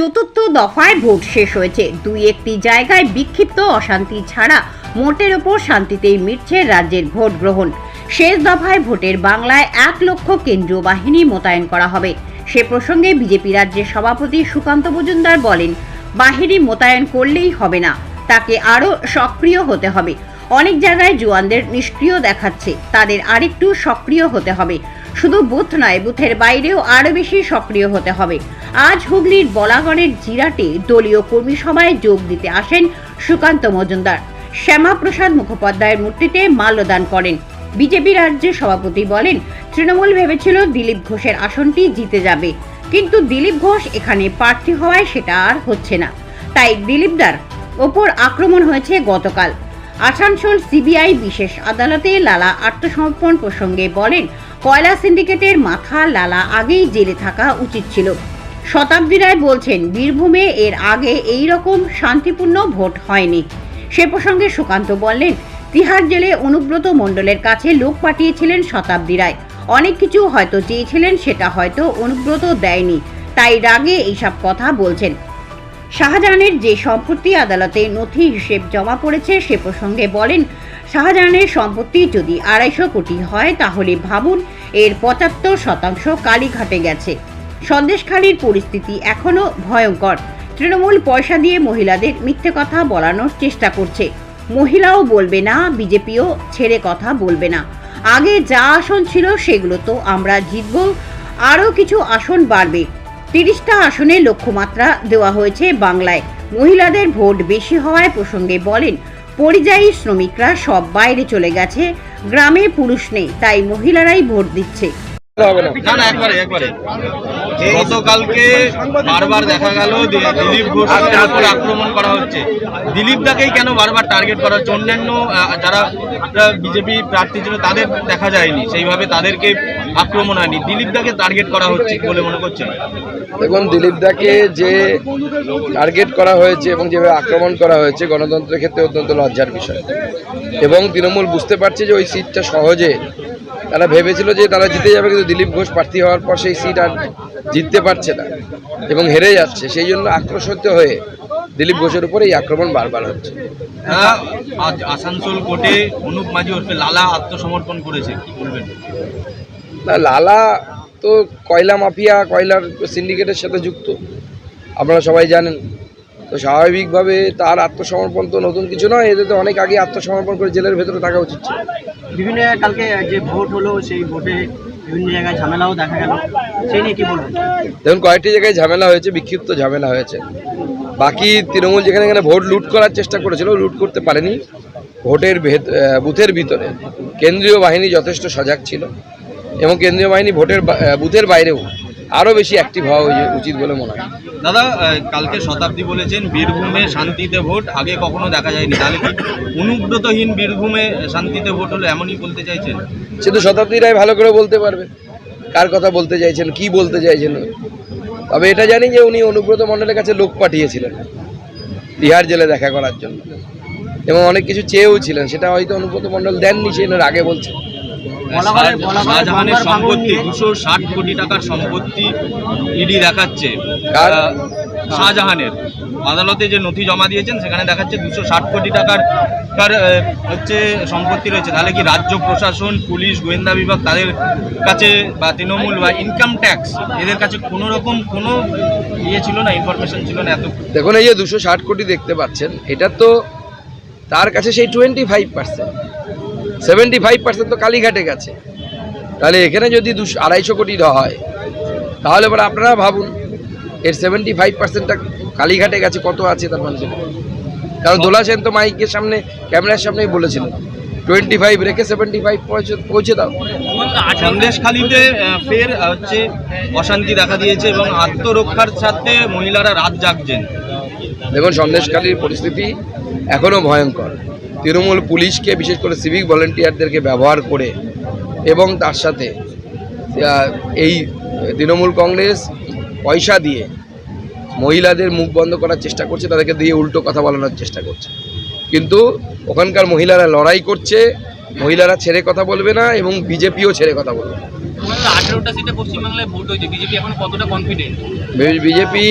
চতুর্থ দফায় ভোট শেষ হয়েছে। দুই একটি জায়গায় বিক্ষিপ্ত অশান্তি ছাড়া মোটের ওপর শান্তিতেই মিটছে রাজ্যের ভোট গ্রহণ। শেষ দফায় ভোটের বাংলায় এক লক্ষ কেন্দ্রীয় বাহিনী মোতায়েন করা হবে। সে প্রসঙ্গে বিজেপি রাজ্যের সভাপতি সুকান্ত মজুমদার বলেন, বাহিনী মোতায়েন করলেই হবে না, তাকে আরও সক্রিয় হতে হবে। অনেক জায়গায় জওয়ানদের নিষ্ক্রিয় দেখাচ্ছে, তাদের আরেকটু সক্রিয় হতে হবে। শুধু বুথ নয়, বুথের বাইরেও আরও বেশি সক্রিয় হতে হবে। আজ হুগলির বলাগড়ের জিরাটে দলীয় কর্মী সভায় যোগ দিতে আসেন সুকান্ত মজুমদার। শ্যামাপ্রসাদ মুখোপাধ্যায়ের মূর্তিতে মাল্যদান করেন। বিজেপি রাজ্যের সভাপতি বলেন, তৃণমূল ভেবেছিল দিলীপ ঘোষের আসনটি জিতে যাবে। কিন্তু দিলীপ ঘোষ এখানে প্রার্থী হওয়ায় সেটা আর হচ্ছে না। তাই দিলীপদার ওপর আক্রমণ হয়েছে গতকাল। আসানসোল সিবিআই বিশেষ আদালতে লালা আত্মসমর্পণ প্রসঙ্গে বলেন কয়লা সিন্ডিকেটের মাথা লালা আগেই জেলে থাকা উচিত ছিল। শতাব্দী রায় বলছেন, বীরভূমে এর আগে এই রকম শান্তিপূর্ণ ভোট হয়নি। সে প্রসঙ্গে সুকান্ত বললেন, তিহার জেলে অনুব্রত মণ্ডলের কাছে লোক পাঠিয়েছিলেন শতাব্দী রায়। অনেক কিছু হয়তো চেয়েছিলেন, সেটা হয়তো অনুব্রত দেয়নি। তাই রাগে এইসব কথা বলছেন। শাহজাহানের যে সম্পত্তি আদালতে নথি হিসেব জমা পড়েছে, সে প্রসঙ্গে বলেন শাহজাহানের সম্পত্তি যদি আড়াইশো কোটি হয়, তাহলে ভাবুন এর পঁচাত্তর শতাংশ কালীঘাটে গেছে। সন্দেশখালীর পরিস্থিতি এখনও ভয়ঙ্কর। তৃণমূল পয়সা দিয়ে মহিলাদের মিথ্যে কথা বলানোর চেষ্টা করছে। মহিলাও বলবে না, বিজেপিও ছেড়ে কথা বলবে না। আগে যা আসন ছিল সেগুলো তো আমরা জিতব, আরও কিছু আসন বাড়বে। তিরিশটা আসনে লক্ষ্যমাত্রা দেওয়া হয়েছে বাংলায়। মহিলাদের ভোট বেশি হওয়ায় প্রসঙ্গে বলেন পরিযায়ী শ্রমিকরা সব বাইরে চলে গেছে গ্রামে পুরুষ নেই তাই মহিলারাই ভোট দিচ্ছে। না। না না একবারে একবারে। গতকালকে বারবার দেখা গেল যে দিলীপ ঘোষের উপর আক্রমণ করা হচ্ছে। দিলীপ দাকেই কেন বারবার টার্গেট করা হচ্ছে? অন্যান্য যারা বিজেপি প্রার্থী ছিল তাদের দেখা যায়নি। সেইভাবে তাদেরকে আক্রমণ হয়নি। দিলীপ দাকে টার্গেট করা হচ্ছে বলে মনে করছেন? দেখুন দিলীপ দাকে যে টার্গেট করা হয়েছে এবং যেভাবে আক্রমণ করা হয়েছে গণতন্ত্রের ক্ষেত্রে অত্যন্ত লজ্জার বিষয়। এবং তৃণমূল বুঝতে পারছে যে ওই সিটটা সহজে তারা ভেবেছিল যে তারা জিতে যাবে কিন্তু দিলীপ ঘোষ প্রার্থী হওয়ার পর সেই সিট আর জিততে পারছে না এবং হেরে যাচ্ছে। সেই জন্য আক্রোশিত হয়ে দিলীপ ঘোষের উপরে এই আক্রমণ বারবার হচ্ছে। আজ আসানসোল কোর্টে অনুপ মাঝি ওরফে লালা আত্মসমর্পণ করেছে কি বলবেন? না লালা তো কয়লা মাফিয়া কয়লার সিন্ডিকেটের সাথে যুক্ত আপনারা সবাই জানেন। তো স্বাভাবিকভাবে তার আত্মসমর্পণ তো নতুন কিছু নয় এদের তো অনেক আগে আত্মসমর্পণ করে জেলের ভেতরে থাকা উচিত ছিল। বিভিন্ন কালকে যে ভোট হলো, সেই ভোটে বিভিন্ন জায়গায় ঝামেলাও দেখা গেল। সেই নিয়ে কি বলবেন? দেখুন, কয়েকটি জায়গায় ঝামেলা হয়েছে, বিক্ষিপ্ত ঝামেলা হয়েছে। বাকি তৃণমূল যেখানে এখানে ভোট লুট করার চেষ্টা করেছিল, লুট করতে পারেনি। ভোটের ভেত- বুথের ভিতরে কেন্দ্রীয় বাহিনী যথেষ্ট সজাগ ছিল এবং কেন্দ্রীয় বাহিনী ভোটের বুথের বাইরেও আরও বেশি অ্যাক্টিভ হওয়া উচিত- বলে মনে হয়। দাদা কালকে শতাব্দী বলেছেন বীরভূমে শান্তিতে ভোট আগে কখনো দেখা যায়নি। তাহলে কি অনুব্রতহীন বীরভূমে শান্তিতে ভোট হলো এমনই বলতে চাইছেন? সে তো শতাব্দী রায় ভালো করে বলতে পারবে। কার কথা বলতে চাইছেন কি বলতে চাইছেন? তবে এটা জানি যে উনি অনুব্রত মণ্ডলের কাছে লোক পাঠিয়েছিলেন বিহার জেলে দেখা করার জন্য। এবং অনেক কিছু চেয়েও ছিলেন সেটা হয়তো অনুব্রত মণ্ডল দেননি সে আগে বলছে। শাহজাহানের সম্পত্তি দুশো ষাট কোটি টাকার সম্পত্তি ইডি দেখাচ্ছে? শাহজাহানের আদালতে যে নথি জমা দিয়েছেন সেখানে দেখাচ্ছে দুশো ষাট কোটি টাকার কার, হচ্ছে সম্পত্তি রয়েছে। তাহলে কি রাজ্য প্রশাসন পুলিশ গোয়েন্দা বিভাগ তাদের কাছে বা তৃণমূল বা ইনকাম ট্যাক্স এদের কাছে কোনো রকম কোনো ইয়ে ছিল না ইনফরমেশন ছিল না এত দেখুন এই যে দুশো ষাট কোটি দেখতে পাচ্ছেন এটা তো তার কাছে সেই twenty five percent seventy five percent তো কালীঘাটে গেছে। তাহলে এখানে যদি দুশো আড়াইশো কোটি দেওয়া হয় তাহলে এবার আপনারা ভাবুন এর সেভেন্টি ফাইভ পার্সেন্টটা কালীঘাটে গেছে কত আছে তার মানে কারণ দোলা সেন তো মাইকের সামনে ক্যামেরার সামনেই বলেছিল টোয়েন্টি ফাইভ রেখে সেভেন্টি ফাইভ পৌঁছে পৌঁছে দাও। সন্দেশখালিতে ফের হচ্ছে অশান্তি দেখা দিয়েছে এবং আত্মরক্ষার সাথে মহিলারা রাত জাগছেন। দেখুন সন্দেশখালীর পরিস্থিতি এখনও ভয়ঙ্কর। তৃণমূল পুলিশকে বিশেষ করে সিভিক ভলেন্টিয়ারদেরকে ব্যবহার করে এবং তার সাথে এই তৃণমূল কংগ্রেস পয়সা দিয়ে মহিলাদের মুখ বন্ধ করার চেষ্টা করছে তাদেরকে দিয়ে উল্টো কথা বলানোর চেষ্টা করছে। কিন্তু ওখানকার মহিলারা লড়াই করছে মহিলারা ছেড়ে কথা বলবে না এবং বিজেপিও ছেড়ে কথা বলবে বিজেপি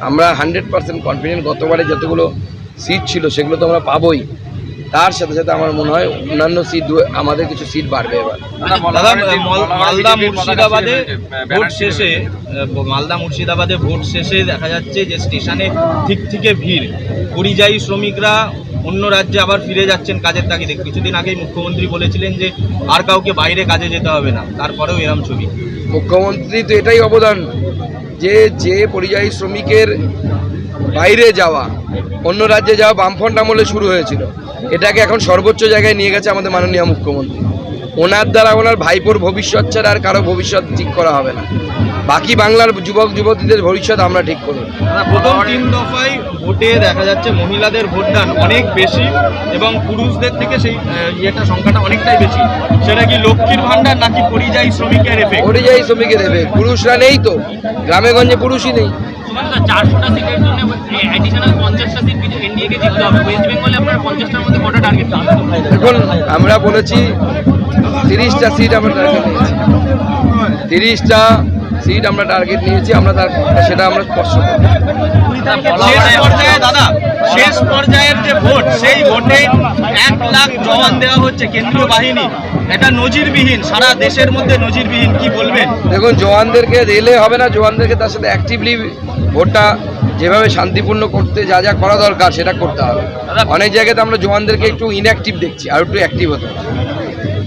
আমরা হান্ড্রেড পার্সেন্ট কনফিডেন্ট গতবারে যতগুলো সিট ছিল সেগুলো তো আমরা পাবোই। তার সাথে সাথে আমার মনে হয় অন্যান্য সিট আমাদের কিছু সিট বাড়বে এবার। দাদা মালদা মুর্শিদাবাদে ভোট শেষে মালদা মুর্শিদাবাদে ভোট শেষে দেখা যাচ্ছে যে স্টেশনে ঠিক থেকে ভিড়। পরিযায়ী শ্রমিকরা অন্য রাজ্যে আবার ফিরে যাচ্ছেন কাজের তাগিদে। কিছুদিন আগেই মুখ্যমন্ত্রী বলেছিলেন যে আর কাউকে বাইরে কাজে যেতে হবে না। তারপরেও এরম ছবি। মুখ্যমন্ত্রী তো এটাই অবদান যে যে পরিযায়ী শ্রমিকের বাইরে যাওয়া, অন্য রাজ্যে যাওয়া বামফ্রন্ট আমলে শুরু হয়েছিল। এটাকে এখন সর্বোচ্চ জায়গায় নিয়ে গেছে আমাদের মাননীয় মুখ্যমন্ত্রী। ওনার দ্বারা ওনার ভাইপোর ভবিষ্যৎ ছাড়া আর কারও ভবিষ্যৎ ঠিক করা হবে না। বাকি বাংলার যুবক যুবতীদের ভবিষ্যৎ আমরা ঠিক করব। প্রথম তিন দফায় ভোটে দেখা যাচ্ছে মহিলাদের ভোটদান অনেক বেশি এবং পুরুষদের থেকে সেই ইয়েটা সংখ্যাটা অনেকটাই বেশি। সেটা কি লক্ষ্মীর ভান্ডার নাকি পরিযায়ী শ্রমিকের এফেক্ট পরিযায়ী শ্রমিকের দেবে পুরুষরা নেই তো। গ্রামে গঞ্জে পুরুষই নেই। চারশোটা সিটের জন্য অ্যাডিশনাল পঞ্চাশটা সিট এনডিএকে জিততে হবে। ওয়েস্ট বেঙ্গলে আপনার পঞ্চাশটার মধ্যে কটা টার্গেট এখন আমরা বলেছি তিরিশটা সিট আমরা টার্গেট নিয়েছি। তিরিশটা সিট আমরা টার্গেট নিয়েছি আমরা তার সেটা আমরা স্পষ্ট করব। শেষ দাদা শেষ পর্যায়ের যে ভোট সেই ভোটে এক লাখ জওয়ান দেওয়া হচ্ছে কেন্দ্রীয় বাহিনী। এটা নজিরবিহীন সারা দেশের মধ্যে নজিরবিহীন কি বলবেন? দেখুন জওয়ানদেরকে দিলে হবে না জওয়ানদেরকে তার সাথে অ্যাক্টিভলি ভোটটা যেভাবে শান্তিপূর্ণ করতে যা যা করা দরকার সেটা করতে হবে। অনেক জায়গাতে আমরা জওয়ানদেরকে একটু ইনঅ্যাক্টিভ দেখছি আর একটু অ্যাক্টিভ হতে হবে।